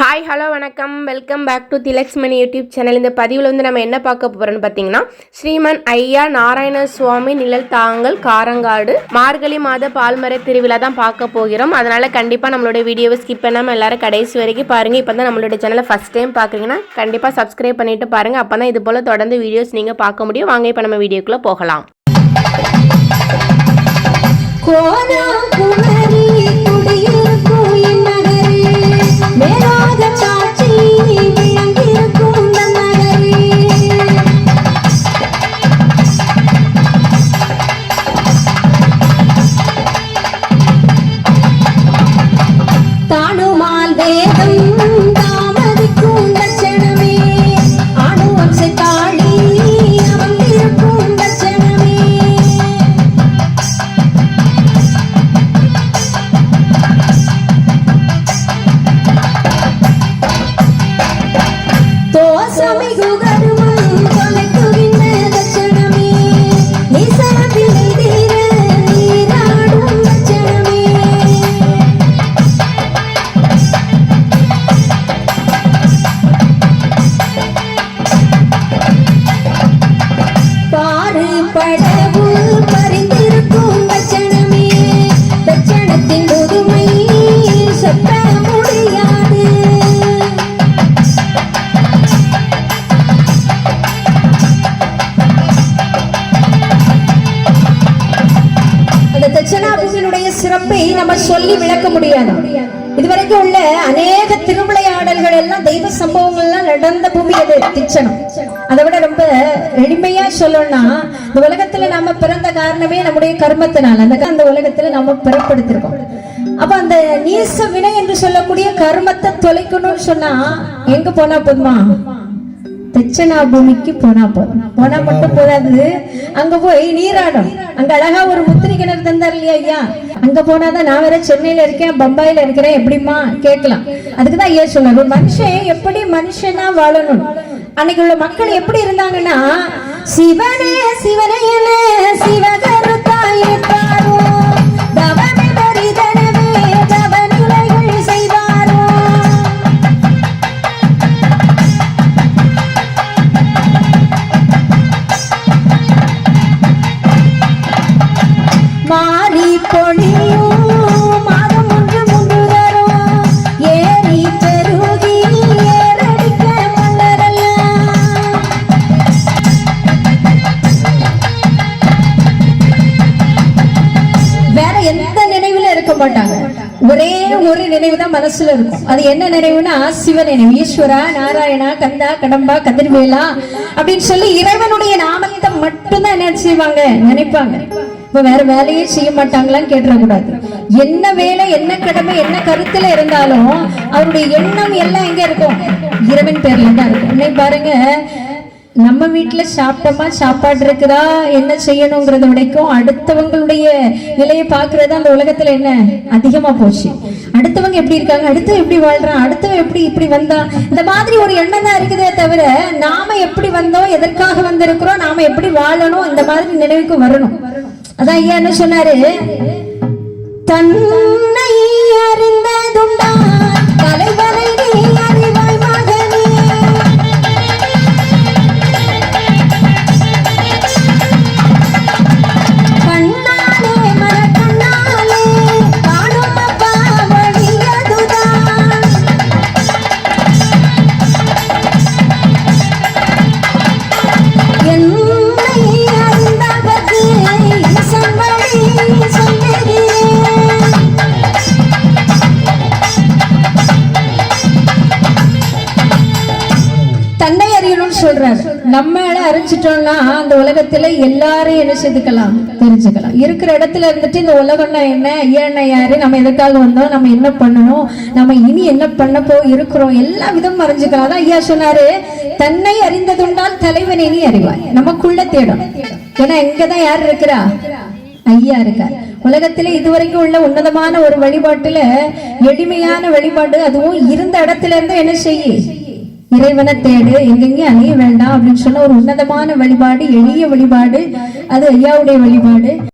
Hi hello வணக்கம். Welcome back to Thilaksmani YouTube channel இந்த பதிவில் வந்து நம்ம என்ன பார்க்க போகிறோம்னு பார்த்தீங்கன்னா ஸ்ரீமன் ஐயா நாராயண சுவாமி நிழல் தாங்கல் காரங்காடு மார்கழி மாத பால்மர திருவிழா தான் பார்க்க போகிறோம். அதனால் கண்டிப்பாக நம்மளோட வீடியோவை ஸ்கிப் பண்ணாமல் எல்லாரும் கடைசி வரைக்கும் பாருங்கள் இப்போ தான் நம்மளோட சேனலை ஃபஸ்ட் டைம் பார்க்குறீங்கன்னா கண்டிப்பாக சப்ஸ்கிரைப் பண்ணிட்டு பாருங்கள் அப்போ தான் இது போல் தொடர்ந்து வீடியோஸ் நீங்கள் பார்க்க முடியும். வாங்க இப்போ நம்ம வீடியோக்குள்ளே போகலாம். கோ சிறப்பை நம்ம சொல்லி விளக்க முடியாது. இதுவரைக்கும் உள்ள அநேக திருவிளையாடல்கள் எல்லாம் தெய்வ சம்பவங்கள் எல்லாம் நடந்த பூமி அது திச்சனம். அதை விட ரொம்ப எளிமையா சொல்லணும்னா இந்த உலகத்துல நாம பிறந்த காரணமே நம்முடைய கர்மத்தினால. அந்த அந்த உலகத்துல நாம பிறப்படுத்திருக்கோம். அப்ப அந்த நீச வினை என்று சொல்லக்கூடிய கர்மத்தை தொலைக்கணும்னு சொன்னா எங்க போனா போதுமா? தட்சணா பூமிக்கு போனா போதும். போனா மட்டும் போதாது. அங்க போய் நீராடும். அங்க அழகா ஒரு முத்திரி கிணறு தந்தார் இல்லையா ஐயா? அங்க போனாதான் நான் வேற சென்னையில இருக்கேன் பம்பாயில இருக்கிறேன் எப்படிமா கேட்கலாம். அதுக்குதான் ஏன் சொன்னார் ஒரு மனுஷன் எப்படி மனுஷனா வாழணும்? அன்னைக்கு உள்ள மக்கள் எப்படி இருந்தாங்கன்னா சிவனே சிவனே சிவகரு செய்வாரோ. மாறி பொழியும் மாட்டாங்க. ஒரே ஒரு நினைவு தான் மனசுல இருக்கும். அது என்ன நினைவுனா சிவ நினைவு ஈஸ்வரா நாராயணா கந்தா கடம்பா கதிர்வேலா அப்படின்னு சொல்லி இறைவனுடைய நாமத்தை மட்டும்தான் என்ன செய்வாங்க? நினைப்பாங்க. இப்ப வேற வேலையே செய்ய மாட்டாங்களான்னு கேட்டுறக்கூடாது. என்ன வேலை என்ன கடமை என்ன கருத்துல இருந்தாலும் அவருடைய எண்ணம் எல்லாம் எங்க இருக்கும்? இறைவன் பேர்ல தான் இருக்கும். இன்னைக்கு பாருங்க நம்ம வீட்டில் சாப்பிட்டோமா சாப்பாடு இருக்குதா என்ன செய்யணுங்கிறத விடைக்கும் அடுத்தவங்களுடைய நிலையை பார்க்கறது அந்த உலகத்தில் என்ன? அதிகமாக போச்சு. அடுத்தவங்க எப்படி இருக்காங்க? அடுத்து எப்படி வாழ்றான்? அடுத்தவன் எப்படி இப்படி வந்தான்? இந்த மாதிரி ஒரு எண்ணம் தான் இருக்குதே தவிர நாம எப்படி வந்தோம் எதற்காக வந்திருக்கிறோம் நாம எப்படி வாழணும் இந்த மாதிரி நினைவுக்கு வரணும். அதான் ஐயா என்ன சொன்னாரு? தன் தன்னை அறியணும்னு சொல்றாரு. நம்மள அறிஞ்சிட்டோம்னா அந்த உலகத்துல எல்லாரையும் என்ன செதுக்கலாம் தெரிஞ்சுக்கலாம். இருக்கிற இடத்துல இருந்துட்டு இந்த உலகம்னா என்ன? ஏன்னா யாரு? நம்ம எதுக்காக வந்தோம்? நம்ம என்ன பண்ணணும்? நம்ம இனி என்ன பண்ண போ இருக்கிறோம்? எல்லா விதமும் அறிஞ்சுக்கலாம். அதான் ஐயா சொன்னாரு தன்னை அறிந்ததுண்டால் தலைவனை இனி அறிவாய். நமக்குள்ள தேடும். ஏன்னா இங்கதான் யார் இருக்கிறா? ஐயா இருக்கார். உலகத்திலே இதுவரைக்கும் உள்ள உன்னதமான ஒரு வழிபாட்டுல எளிமையான வழிபாடு அதுவும் இருந்த இடத்துல இருந்து என்ன செய்யும் இறைவனை தேடு எங்கெங்கயும் அணிய வேண்டாம் அப்படின்னு சொன்ன ஒரு உன்னதமான வழிபாடு எளிய வழிபாடு அது ஐயாவுடைய வழிபாடு.